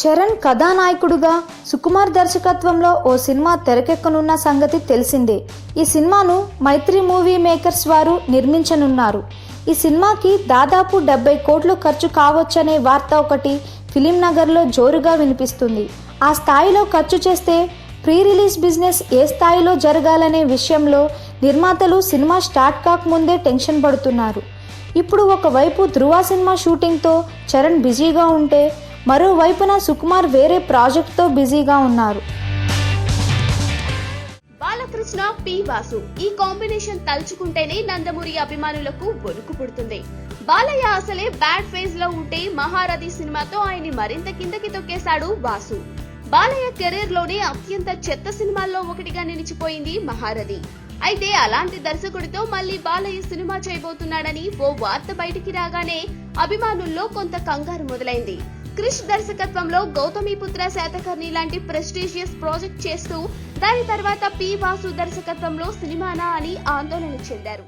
చరణ్ కథానాయకుడుగా సుకుమార్ దర్శకత్వంలో ఓ సినిమా తెరకెక్కనున్న సంగతి తెలిసిందే. ఈ సినిమాను మైత్రి మూవీ మేకర్స్ వారు నిర్మించనున్నారు. ఈ సినిమాకి దాదాపు డెబ్బై కోట్లు ఖర్చు కావచ్చనే వార్త ఒకటి ఫిలిం నగర్లో జోరుగా వినిపిస్తుంది. ఆ స్థాయిలో ఖర్చు చేస్తే ప్రీ రిలీజ్ బిజినెస్ ఏ స్థాయిలో జరగాలనే విషయంలో నిర్మాతలు సినిమా స్టార్ట్ కాకముందే టెన్షన్ పడుతున్నారు. ఇప్పుడు ఒకవైపు ధృవ సినిమా షూటింగ్తో చరణ్ బిజీగా ఉంటే మరోవైపున సుకుమార్ వేరే ప్రాజెక్ట్తో బిజీగా ఉన్నారు. బాలకృష్ణ పి వాసు ఈ కాంబినేషన్ తలుచుకుంటేనే నందమూరి అభిమానులకు వణుకు పుడుతుంది. బాలయ్య అసలే బ్యాడ్ ఫేజ్లో ఉంటే మహారథి సినిమాతో ఆయన్ని మరింత కిందకి తొక్కేశాడు వాసు. బాలయ్య కెరీర్లోనే అత్యంత చెత్త సినిమాల్లో ఒకటిగా నిలిచిపోయింది మహారథి. అయితే అలాంటి దర్శకుడితో మళ్ళీ బాలయ్య సినిమా చేయబోతున్నాడని ఓ వార్త బయటికి రాగానే అభిమానుల్లో కొంత కంగారు మొదలైంది. క్రిష్ దర్శకత్వంలో గౌతమిపుత్ర శాతకర్ణి లాంటి ప్రెస్టీజియస్ ప్రాజెక్ట్ చేస్తూ దాని తర్వాత పి వాసు దర్శకత్వంలో సినిమానా అని ఆందోళన చెందారు.